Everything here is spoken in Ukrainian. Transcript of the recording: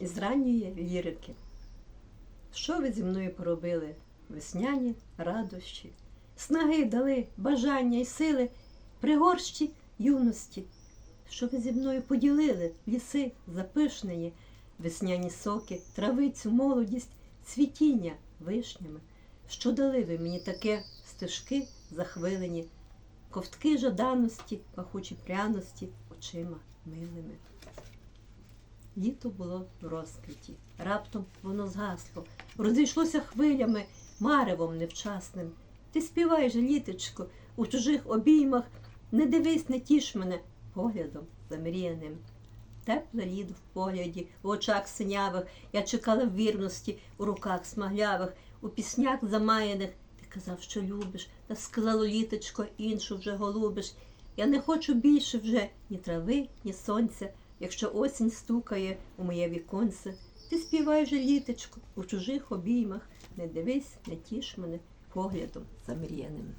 із ранньої лірики. Що ви зі мною поробили? Весняні радощі, снаги дали, бажання й сили, пригорщі юності. Що ви зі мною поділили ліси запишнені, весняні соки, травицю, молодість, цвітіння вишнями. Що дали ви мені таке стежки захвилені, ковтки жаданості, пахучі пряності очима милими. Літо було в розквіті, раптом воно згасло, розійшлося хвилями, маревом невчасним. Ти співай же, у чужих обіймах, не дивись, не тіш мене поглядом замріяним. Тепле лід в погляді, в очах синявих, я чекала вірності, у руках смаглявих, у піснях замаяних. Ти казав, що любиш, та сказало літочко, іншу вже голубиш. Я не хочу більше вже ні трави, ні сонця. Якщо осінь стукає у моє віконце, ти співай же літочко у чужих обіймах, не дивись, не тіш мене поглядом замріяним.